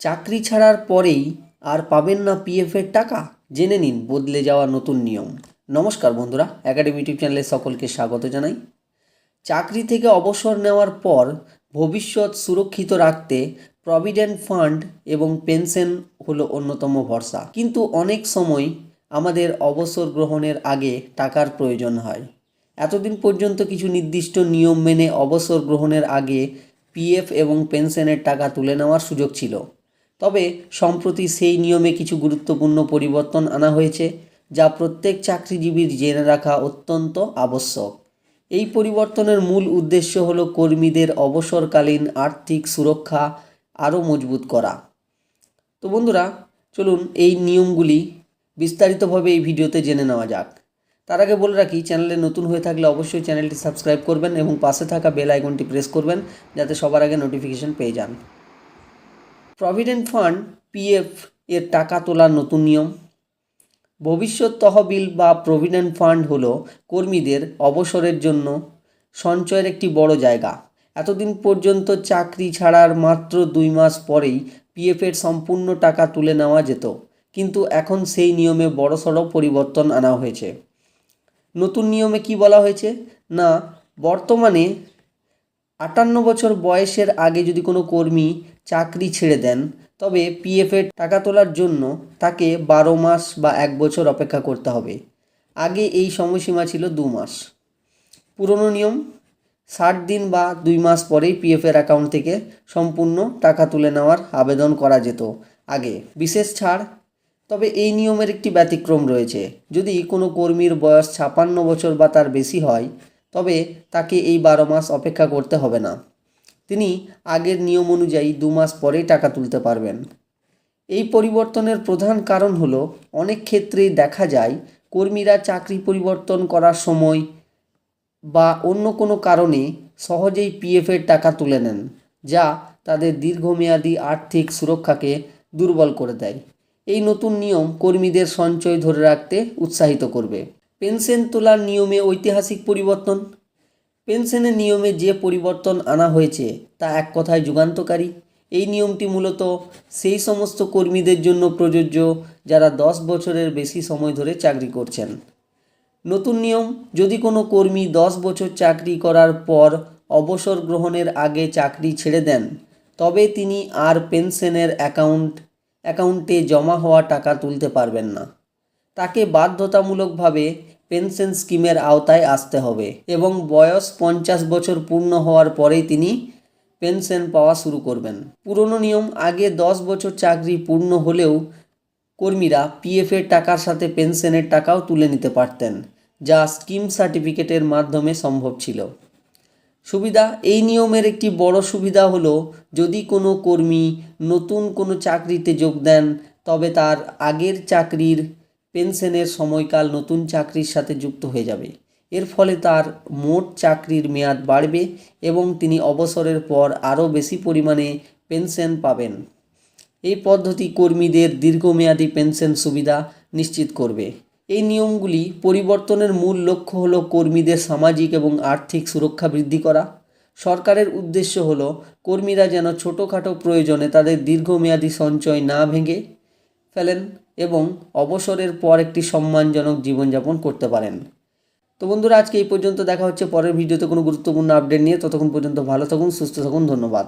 চাকরি ছাড়ার পরেই আর পাবেন না পিএফের টাকা? জেনে নিন, বদলে যাওয়া নতুন নিয়ম। নমস্কার বন্ধুরা একাডেমি ইউটিউব চ্যানেলে সকলকে স্বাগত জানাই। চাকরি থেকে অবসর নেওয়ার পর ভবিষ্যৎ সুরক্ষিত রাখতে প্রভিডেন্ট ফান্ড এবং পেনশন হলো অন্যতম ভরসা। কিন্তু অনেক সময় আমাদের অবসর গ্রহণের আগে টাকার প্রয়োজন হয়। এতদিন পর্যন্ত কিছু নির্দিষ্ট নিয়ম মেনে অবসর গ্রহণের আগে পিএফ এবং পেনশনের টাকা তুলে নেওয়ার সুযোগ ছিল। তবে সম্প্রতি সেই নিয়মে কিছু গুরুত্বপূর্ণ পরিবর্তন আনা হয়েছে, যা প্রত্যেক চাকরিজীবীর জেনে রাখা অত্যন্ত আবশ্যক। এই পরিবর্তনের মূল উদ্দেশ্য হল কর্মীদের অবসরকালীন আর্থিক সুরক্ষা আরও মজবুত করা। তো বন্ধুরা, চলুন এই নিয়মগুলি বিস্তারিতভাবে এই ভিডিওতে জেনে নেওয়া যাক। তার আগে বলে রাখি, চ্যানেলে নতুন হয়ে থাকলে অবশ্যই চ্যানেলটি সাবস্ক্রাইব করবেন এবং পাশে থাকা বেল আইকনটি প্রেস করবেন, যাতে সবার আগে নোটিফিকেশন পেয়ে যান। প্রভিডেন্ট ফান্ড পিএফ এর টাকা তোলার নতুন নিয়ম। ভবিষ্যৎ তহবিল বা প্রভিডেন্ট ফান্ড হল কর্মীদের অবসরের জন্য সঞ্চয়ের একটি বড় জায়গা। এতদিন পর্যন্ত চাকরি ছাড়ার মাত্র দুই মাস পরেই পিএফের সম্পূর্ণ টাকা তুলে নেওয়া যেত। কিন্তু এখন সেই নিয়মে বড়সড় পরিবর্তন আনা হয়েছে। নতুন নিয়মে কি বলা হয়েছে? না, বর্তমানে আটান্ন বছর বয়সের আগে যদি কোনো কর্মী চাকরি ছেড়ে দেন, তবে পিএফের টাকা তোলার জন্য তাকে বারো মাস বা এক বছর অপেক্ষা করতে হবে। আগে এই সময়সীমা ছিল দু মাস। পুরনো নিয়ম, ষাট দিন বা দুই মাস পরেই পিএফের অ্যাকাউন্ট থেকে সম্পূর্ণ টাকা তুলে নেওয়ার আবেদন করা যেত আগে, বিশেষ ছাড়। তবে এই নিয়মের একটি ব্যতিক্রম রয়েছে। যদি কোনো কর্মীর বয়স ছাপান্ন বছর বা তার বেশি হয় তবে তাকে এই বারো মাস অপেক্ষা করতে হবে না। তিনি আগের নিয়ম অনুযায়ী দু মাস পরেই টাকা তুলতে পারবেন। এই পরিবর্তনের প্রধান কারণ হলো, অনেক ক্ষেত্রেই দেখা যায়, কর্মীরা চাকরি পরিবর্তন করার সময় বা অন্য কোনো কারণে সহজেই পিএফের টাকা তুলে নেন, যা তাদের দীর্ঘমেয়াদী আর্থিক সুরক্ষাকে দুর্বল করে দেয়। এই নতুন নিয়ম কর্মীদের সঞ্চয় ধরে রাখতে উৎসাহিত করবে। পেনশন তোলার নিয়মে ঐতিহাসিক পরিবর্তন। পেনশনের নিয়মে যে পরিবর্তন আনা হয়েছে, তা এক কথায় যুগান্তকারী। এই নিয়মটি মূলত সেই সমস্ত কর্মীদের জন্য প্রযোজ্য যারা দশ বছরের বেশি সময় ধরে চাকরি করছেন। নতুন নিয়ম, যদি কোনো কর্মী দশ বছর চাকরি করার পর অবসর গ্রহণের আগে চাকরি ছেড়ে দেন, তবে তিনি আর পেনশনের অ্যাকাউন্ট, অ্যাকাউন্টে জমা হওয়া টাকা তুলতে পারবেন না। তাকে বাধ্যতামূলকভাবে পেনশন স্কিমের আওতায় আসতে হবে এবং বয়স পঞ্চাশ বছর পূর্ণ হওয়ার পরেই তিনি পেনশন পাওয়া শুরু করবেন। পুরনো নিয়ম, আগে দশ বছর চাকরি পূর্ণ হলেও কর্মীরা পিএফের টাকার সাথে পেনশনের টাকাও তুলে নিতে পারতেন, যা স্কিম সার্টিফিকেটের মাধ্যমে সম্ভব ছিল। সুবিধা, এই নিয়মের একটি বড় সুবিধা হলো, যদি কোনো কর্মী নতুন কোনো চাকরিতে যোগ দেন, তবে তার আগের চাকরির পেনশনের সময়কাল নতুন চাকরির সাথে যুক্ত হয়ে যাবে। এর ফলে তার মোট চাকরির মেয়াদ বাড়বে এবং তিনি অবসরের পর আরও বেশি পরিমাণে পেনশন পাবেন। এই পদ্ধতি কর্মীদের দীর্ঘমেয়াদী পেনশন সুবিধা নিশ্চিত করবে। এই নিয়মগুলি পরিবর্তনের মূল লক্ষ্য হল কর্মীদের সামাজিক এবং আর্থিক সুরক্ষা বৃদ্ধি করা। সরকারের উদ্দেশ্য হলো কর্মীরা যেন ছোটোখাটো প্রয়োজনে তাদের দীর্ঘমেয়াদী সঞ্চয় না ভেঙে ফেলেন এবং অবসরের পর একটি সম্মানজনক জীবনযাপন করতে পারেন। তো বন্ধুরা, আজকে এই পর্যন্ত দেখা হচ্ছে। পরের ভিডিওতে কোনো গুরুত্বপূর্ণ আপডেট নিয়ে। ততক্ষণ পর্যন্ত ভালো থাকুন, সুস্থ থাকুন, ধন্যবাদ।